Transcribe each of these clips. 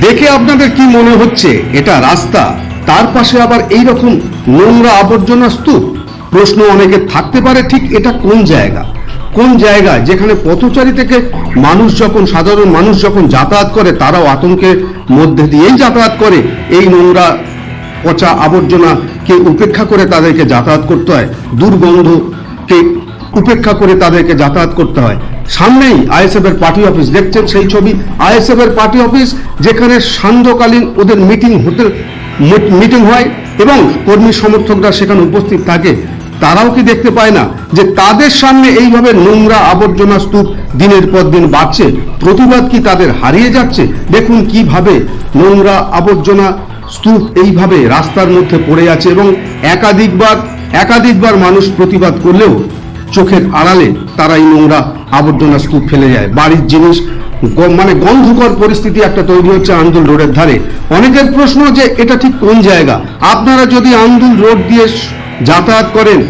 দেখে আপনাদের কি মনে হচ্ছে? এটা রাস্তা, তার পাশে আবার এই রকম নোংরা আবর্জনা স্তূপ? প্রশ্ন অনেকে থাকতে পারে, ঠিক এটা কোন জায়গা? কোন জায়গা যেখানে পথচারী থেকে মানুষ যখন, সাধারণ মানুষ যখন যাতায়াত করে, তারাও আতঙ্কের মধ্যে দিয়েই যাতায়াত করে। এই নোংরা, পচা আবর্জনাকে উপেক্ষা করে তাদেরকে যাতায়াত করতে হয়। দুর্গন্ধকে উপেক্ষা করে তাদেরকে যাতায়াত করতে হয়। সামনেই আইএসএফ এর পার্টি অফিস, দেখছেন সেই ছবি। আইএসএফ এর পার্টি অফিস, যেখানে সান্ধ্যকালীন ওদের মিটিং হতে মিটিং হয় এবং কর্মী সমর্থকরা সেখানে উপস্থিত থাকে। তারাও কি দেখতে পায় না যে তাদের সামনে এইভাবে নোংরা আবর্জনা স্তূপ দিনের পর দিন বাড়ছে? প্রতিবাদ কি তাদের হারিয়ে যাচ্ছে? দেখুন কীভাবে নোংরা আবর্জনা স্তূপ এইভাবে রাস্তার মধ্যে পড়ে আছে এবং একাধিকবার একাধিকবার মানুষ প্রতিবাদ করলেও চোখের আড়ালে তারা এই নোংরা আবর্জনা স্তূপ ফেলে যায় বাড়ির জিনিস মানে গন্ধকর পরিস্থিতি একটা তৈরি হচ্ছে আন্দুল রোডের ধারে। অনেকের প্রশ্ন যে এটা ঠিক কোন জায়গা? আপনারা যদি আন্দুল রোড দিয়ে যাতায়াত করেন,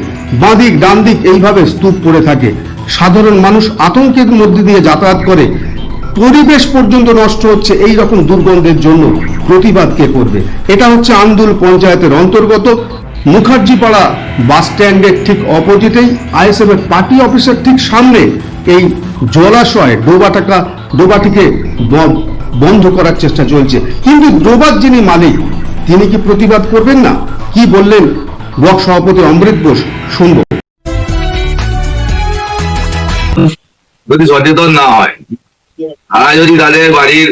বাঁদিক ডান দিক এইভাবে স্তূপ পড়ে থাকে। সাধারণ মানুষ আতঙ্কের মধ্যে দিয়ে যাতায়াত করে। পরিবেশ পর্যন্ত নষ্ট হচ্ছে এই রকম দুর্গন্ধের জন্য প্রতিবাদ কে করবে? এটা হচ্ছে আন্দুল পঞ্চায়েতের অন্তর্গত মুখার্জিপাড়া বাস স্ট্যান্ডের ঠিক অপোজিটেই আইএসএফ এর পার্টি অফিসের ঠিক সামনে এই জলাশয় ডোবাটাকা ডোবাটিকে বন্ধ করার চেষ্টা চলছে। কিন্তু ডোবার যিনি মালিক, তিনি কি প্রতিবাদ করবেন না? কি বললেন ব্লক সভাপতি অমৃত বোস? শুনব। যদি সচেতন না হয়, তারা যদি তাদের বাড়ির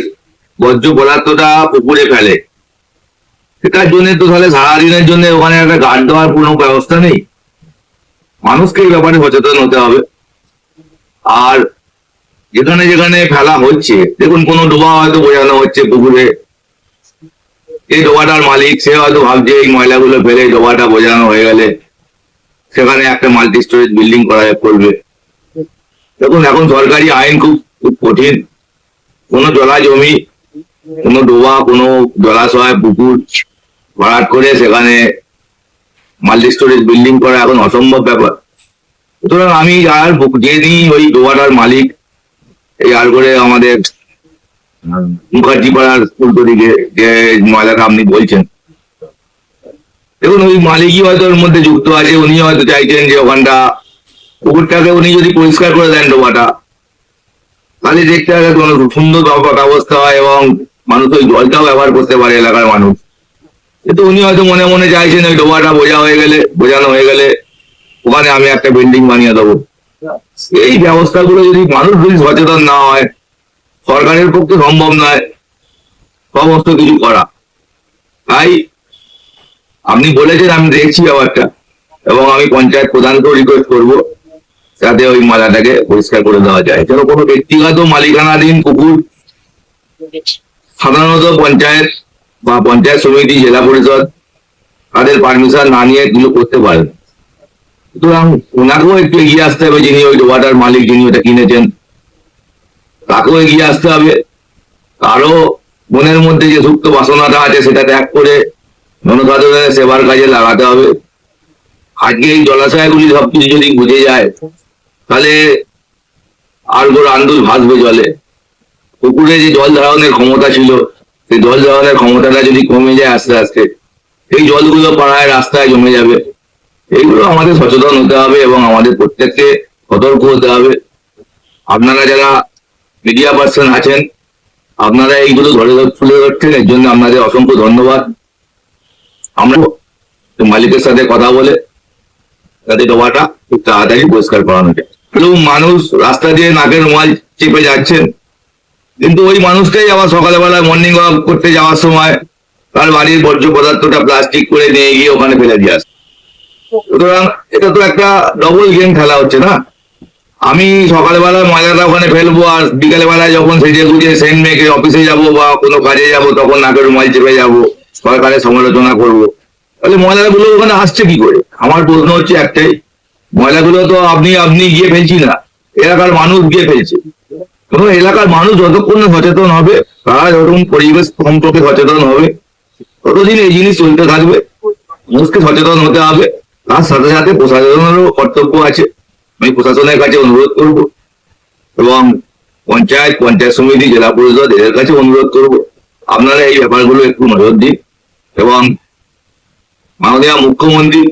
বর্জ্য পদার্থটা পুকুরে ফেলে সেটার জন্য তো তাহলে সারাদিনের জন্য ওখানে একটা গার্ড দেওয়ার কোনো ব্যবস্থা নেই। মানুষকে এই ব্যাপারে সচেতন হতে হবে। আর যেখানে যেখানে ফেলা হচ্ছে, দেখুন কোনো ডোবা হয়তো বোঝানো হচ্ছে পুকুরে। এই ডোবাটার মালিক, সে হয়তো ভাবছে এই ময়লাগুলো ফেলে ডোবাটা বোঝানো হয়ে গেলে সেখানে একটা মাল্টি স্টোরেজ বিল্ডিং করা করবে। দেখুন, এখন সরকারি আইন খুব খুব কঠিন। কোনো জলা জমি কোনো ডোবা, কোনো জলাশয়, পুকুর ভরাট করে সেখানে মাল্টি স্টোরেজ বিল্ডিং করা এখন অসম্ভব ব্যাপার। সুতরাং আমি আর যিনি ওই ডোবাটার মালিক, এই আর করে আমাদের মুখার্জি পাড়ার উল্টো দিকে যে ময়লাটা আপনি বলছেন। দেখুন, ওই মালিকই হয়তো ওর মধ্যে যুক্ত আছে উনি হয়তো চাইছেন যে ওখানটা পুকুরটাকে উনি যদি পরিষ্কার করে দেন ডোবাটা। তাহলে দেখতে হবে কোনো সুন্দর ব্যব- ব্যবস্থা হয় এবং মানুষ ওই জলটাও ব্যবহার করতে পারে এলাকার মানুষ। কিন্তু উনি হয়তো মনে মনে চাইছেন ওই ডোবাটা বোঝা হয়ে গেলে, বোঝানো হয়ে গেলে, ওখানে আমি একটা বিল্ডিং বানিয়ে দেবো। এই ব্যবস্থাগুলো যদি মানুষ যদি সচেতন না হয়, সরকারের পক্ষে সম্ভব নয়, সমস্ত কিছু করা। তাই আপনি বলেছেন, আমি দেখছি ব্যাপারটা, এবং আমি পঞ্চায়েত প্রধানকেও রিকোয়েস্ট করব যাতে ওই মালাটাকে পরিষ্কার করে দেওয়া যায়। যেন কোনো ব্যক্তিগত মালিকানাধীন পুকুর সাধারণত পঞ্চায়েত বা পঞ্চায়েত সমিতি, জেলা পরিষদ তাদের পারমিশন না নিয়ে এগুলো করতে পারে। সুতরাং ওনাকেও একটু এগিয়ে আসতে হবে যিনি ওই ডোবাটার মালিক যিনি ওটা কিনেছেন। তাকেও এগিয়ে আসতে হবে। তারও মনের মধ্যে যে সুপ্ত বাসনাটা আছে সেটা ত্যাগ করে জনসাধারণের সেবার কাজে লাগাতে হবে। আজকে এই জলাশয়গুলি সবকিছু যদি বুঝে যায়, তাহলে আর কোনো আন্দোলন ভাসবে জলে। পুকুরে যে জল ধারণের ক্ষমতা ছিল সেই জল ধারণের ক্ষমতাটা যদি কমে যায় আস্তে আস্তে এই জলগুলো পাড়ায়, রাস্তায় জমে যাবে। এইগুলো আমাদের সচেতন হতে হবে এবং আমাদের প্রত্যেককে সতর্ক হতে হবে। আপনারা যারা মিডিয়া পার্সন আছেন, আপনারা এইগুলো ধরে তুলে ধরছেন, এর জন্য আপনাদের অসংখ্য ধন্যবাদ। আমরা মালিকের সাথে কথা বলে যাতে ডোবাটা খুব তাড়াতাড়ি পরিষ্কার করানো যায়। মানুষ রাস্তা দিয়ে নাকের রুমাল চেপে যাচ্ছেন কিন্তু ওই মানুষটাই আবার সকালবেলা মর্নিং ওয়াক করতে যাওয়ার সময় তার বাড়ির বর্জ্য পদার্থটা প্লাস্টিক করে নিয়ে গিয়ে ওখানে ফেলে দিয়ে আসে। সুতরাং এটা তো একটা ডবল গেম খেলা হচ্ছে না? আমি সকালবেলা ময়লাটা ওখানে ফেলব আর বিকেল বেলায় যখন সেজে গুজে সেন্ট মেয়েকে অফিসে যাব বা কোনো কাজে যাব তখন নাকের রুমাল চেপে যাব, সরকারের সমালোচনা করব। তাহলে ময়লাগুলো ওখানে আসছে কি করে? আমার প্রশ্ন হচ্ছে একটাই, ময়লাগুলো তো আপনি আপনি গিয়ে ফেলছি না, এলাকার মানুষ গিয়ে ফেলছে। কোনো এলাকার মানুষ যতক্ষণ সচেতন হবে তারা যতক্ষণ পরিবেশ সম্পর্কে সচেতন হবে। ততদিন এই জিনিস চলতে থাকবে। মানুষকে সচেতন হতে হবে। তার সাথে সাথে প্রশাসনেরও কর্তব্য আছে। আমি প্রশাসনের কাছে অনুরোধ করব এবং পঞ্চায়েত পঞ্চায়েত সমিতি, জেলা পরিষদ এদের কাছে অনুরোধ করব। আপনারা এই ব্যাপারগুলো একটু নজর দিন এবং মাননীয় মুখ্যমন্ত্রী,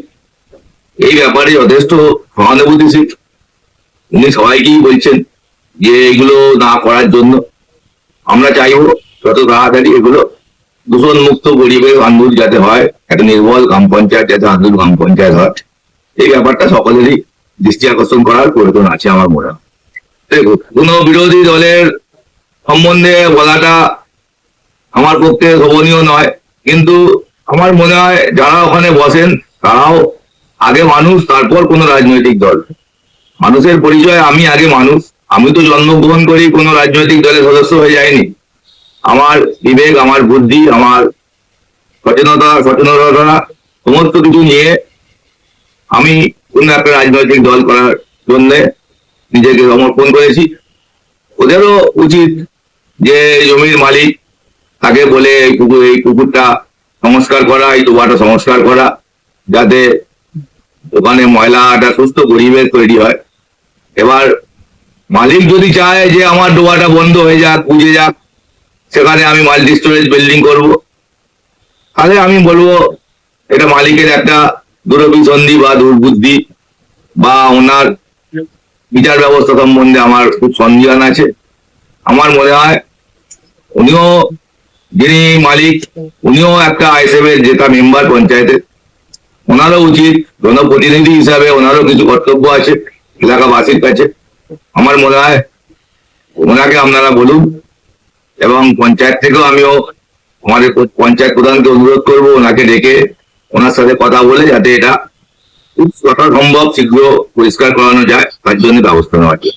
এই ব্যাপারে যথেষ্ট সহানুভূতিশীল। উনি সবাইকেই বলছেন যে এগুলো না করার জন্য আমরা চাইব যত তাড়াতাড়ি এগুলো দূষণ মুক্ত পরিবেশ আন্দোলন যাতে হয়, একটা নির্মল গ্রাম পঞ্চায়েত যাতে আন্দোলন গ্রাম পঞ্চায়েত হয়। এই ব্যাপারটা সকলেরই দৃষ্টি আকর্ষণ করার প্রয়োজন আছে আমার মনে হয়। কোন বিরোধী দলের সম্বন্ধে বলাটা আমার পক্ষে শোভনীয় নয়, কিন্তু আমার মনে হয় যারা ওখানে বসেন তারাও আগে মানুষ, তারপর কোন রাজনৈতিক দল। মানুষের পরিচয়, আমি আগে মানুষ। আমি তো জন্মগ্রহণ করি কোনো রাজনৈতিক দলের সদস্য হয়ে যায়নি আমার বিবেক, আমার বুদ্ধি, আমার সচেতনতা সচেতনতা সমস্ত কিছু নিয়ে আমি কোন একটা রাজনৈতিক দল করার জন্য নিজেকে সমর্পণ করেছি। ওদেরও উচিত যে জমির মালিক তাকে বলে এই পুকুরটা সংস্কার করা, এই ডোবাটা সংস্কার করা, যাতে ওখানে ময়লা একটা সুস্থ পরিবেশ তৈরি হয়। এবার মালিক যদি চায় যে আমার ডোবাটা বন্ধ হয়ে যাক, বুঝে যাক, সেখানে আমি মাল্টি স্টোরেজ বিল্ডিং করব। তাহলে আমি বলব, এটা মালিকের একটা দুরভিসন্ধি বা দুর্বুদ্ধি বা ওনার বিচার ব্যবস্থা সম্বন্ধে আমার খুব সন্দেহান আছে। আমার মনে হয় উনিও যিনি মালিক, উনিও একটা আইসেফের যেটা মেম্বার পঞ্চায়েতের, ওনারও উচিত, জনপ্রতিনিধি হিসাবে ওনারও কিছু কর্তব্য আছে, এলাকাবাসীর কাছে। আমার মনে হয় ওনাকে আপনারা বলুন এবং পঞ্চায়েত থেকেও আমিও আমাদের পঞ্চায়েত প্রধানকে অনুরোধ করব ওনাকে ডেকে ওনার সাথে কথা বলে যাতে এটা খুব যথাসম্ভব শীঘ্র পরিষ্কার করানো যায়, তার জন্য ব্যবস্থা নেওয়া যায়